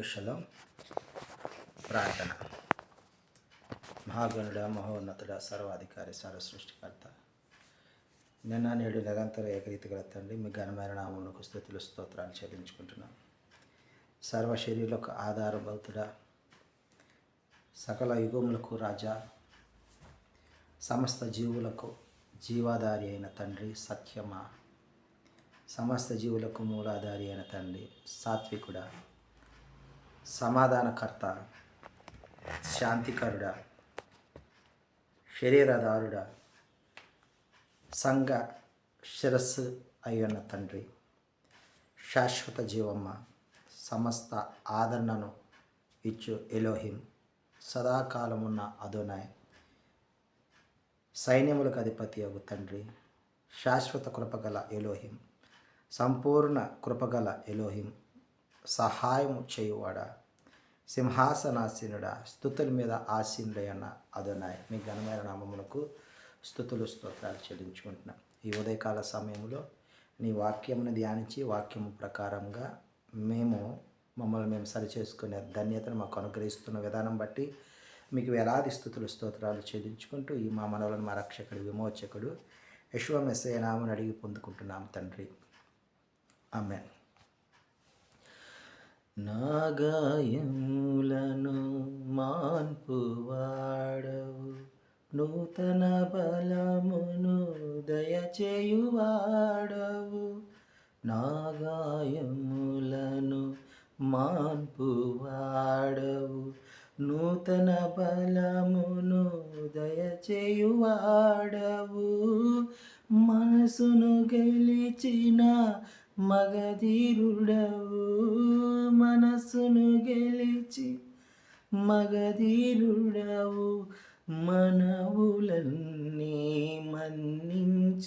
అందరికీ ప్రార్థన. మహాగణుడ మహోన్నతుడ సర్వాధికారి సర్వ సృష్టికర్త నిన్న నేడు నిరంతర ఏకరీతి తండ్రి మీ ఘనమైన నామములకు స్థుతులు స్తోత్రాలు చెల్లించుకుంటున్నాం. సర్వ శరీరులకు ఆధారభూతుడ సకల యుగములకు రాజా సమస్త జీవులకు జీవాధారి అయిన తండ్రి సత్యమా సమస్త జీవులకు మూలాధారి అయిన తండ్రి సాత్వికుడ సమాధానకర్త శాంతికరుడ శరీరదారుడ సంఘ శిరస్సు అయ్యున్న తండ్రి శాశ్వత జీవమ్మ సమస్త ఆదరణను ఇచ్చు ఎలోహిం. సదాకాలమున్న అదోనాయ్. సైన్యములకు అధిపతి అగు తండ్రి శాశ్వత కృపగల ఎలోహిం. సంపూర్ణ కృపగల ఎలోహిం. సహాయము చేయువాడా? సింహాసనాసీనుడా స్థుతుల మీద ఆసీనుడైన అదనాయ్. మీ ఘనమైన నామములకు స్థుతులు స్తోత్రాలు చెల్లించుకుంటున్నాం. ఈ ఉదయకాల సమయంలో నీ వాక్యమును ధ్యానించి వాక్యము ప్రకారంగా మేము మమ్మల్ని మేము సరిచేసుకునే ధన్యతను మాకు అనుగ్రహిస్తున్న విధానం బట్టి మీకు వేలాది స్థుతులు స్తోత్రాలు చెల్లించుకుంటూ ఈ మా మనవలను మా రక్షకుడు విమోచకుడు యశ్వమెస్సే నామని అడిగి పొందుకుంటున్నాం తండ్రి. ఆమె నాగాయములను మాన్పువాడవు నూతన బలమును దయచేయువాడవు. నాగాయములను మాన్పువాడవు నూతన బలమును దయచేయువాడవు. మనసును గెలిచిన మగధీరుడవు మనసును గెలిచి మగధీరుడవు మనవులన్నీ మన్నించినాం.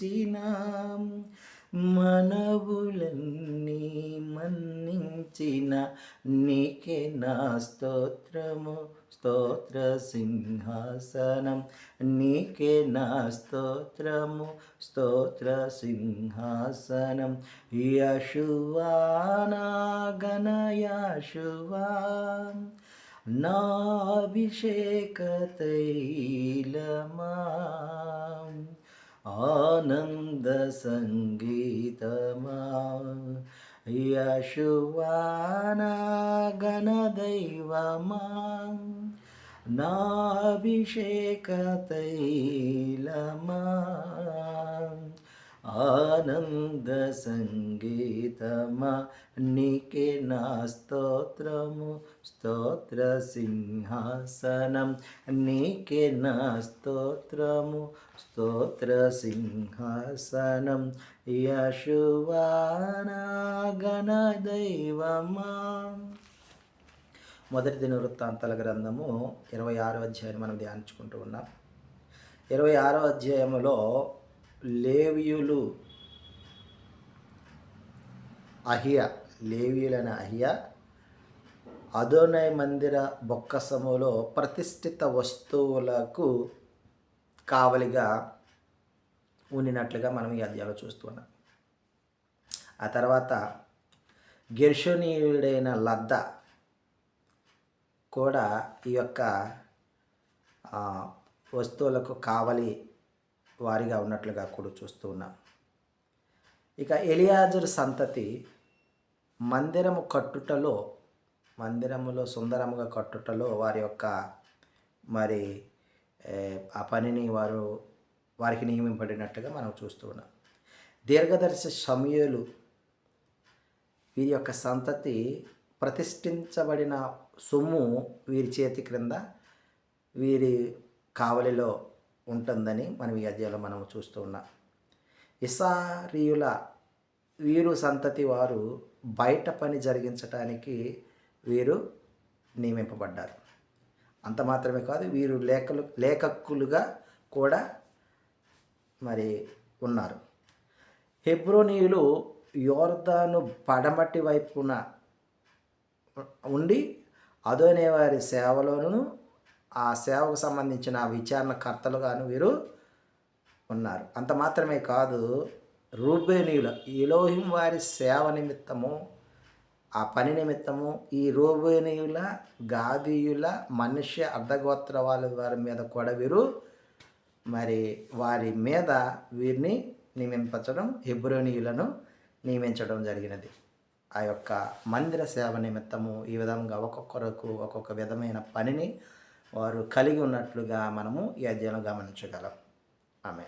మనవులన్నీ మన్నించిన నీకే నా స్తోత్రము. స్తోత్ర సింహాసనం నీకే నా స్తోత్రము. స్తోత్ర సింహాసనం యశువానా గణయాశువా నాభిషేకతైలమా ఆనంద సంగీతమా. యశువానా గణదైవమా నాభిషేకతైలమా ఆనంద సంగీతమా నీకే నా స్తోత్రము. స్తోత్ర సింహాసనం నీకే నా స్తోత్రము. స్తోత్ర సింహాసనం యశువానా గణదైవమా మొదటి దిన వృత్తాంతాల గ్రంథము ఇరవై ఆరో అధ్యాయం మనం ధ్యానించుకుంటూ ఉన్నాం. ఇరవై ఆరో అధ్యాయంలో లేవియులు అహియ లేవియులైన అహియా అదోనై మందిర బొక్కసములో ప్రతిష్ఠిత వస్తువులకు కావలిగా ఉండినట్లుగా మనం ఈ అధ్యాయంలో చూస్తున్నాం ఆ తర్వాత గెర్షనీయుడైన లద్ద కూడా ఈ యొక్క వస్తువులకు కావలి వారిగా ఉన్నట్లుగా కూడా చూస్తూ ఉన్నాం. ఇక ఎలియాజర్ సంతతి మందిరము కట్టుటలో మందిరములో సుందరముగా కట్టుటలో వారి యొక్క మరి ఆ పనిని వారు వారికి నియమింపడినట్టుగా మనం చూస్తూ ఉన్నాం. దీర్ఘదర్శి సమయలు వీరి యొక్క సంతతి ప్రతిష్ఠించబడిన సొమ్ము వీరి చేతి క్రింద వీరి కావలిలో ఉంటుందని మనం ఈ అధ్యాయంలో మనం చూస్తూ ఉన్నాం. ఇసారీయుల వీరు సంతతి వారు బయట పని జరిగించటానికి వీరు నియమింపబడ్డారు. అంత మాత్రమే కాదు వీరు లేఖలు లేఖకులుగా కూడా మరి ఉన్నారు. హెబ్రోనీయులు యోర్దాను పడమటి వైపున ఉండి అదోనే వారి సేవలోను ఆ సేవకు సంబంధించిన విచారణకర్తలుగాను వీరు ఉన్నారు. అంత మాత్రమే కాదు రూబేనీయుల ఎలోహిం వారి సేవ నిమిత్తము ఆ పని నిమిత్తము ఈ రూబేనీయుల గాదీయుల మనుష్య అర్ధగోత్ర వాళ్ళ వారి మీద కూడా వీరు మరి వారి మీద వీరిని నియమింపచడం హెబ్రోనీయులను నియమించడం జరిగినది. ఆ యొక్క మందిర సేవ నిమిత్తము ఈ విధంగా ఒక్కొక్కరకు ఒక్కొక్క విధమైన పనిని వారు కలిగి ఉన్నట్లుగా మనము ఈ అధ్యయనం గమనించగలం. ఆమె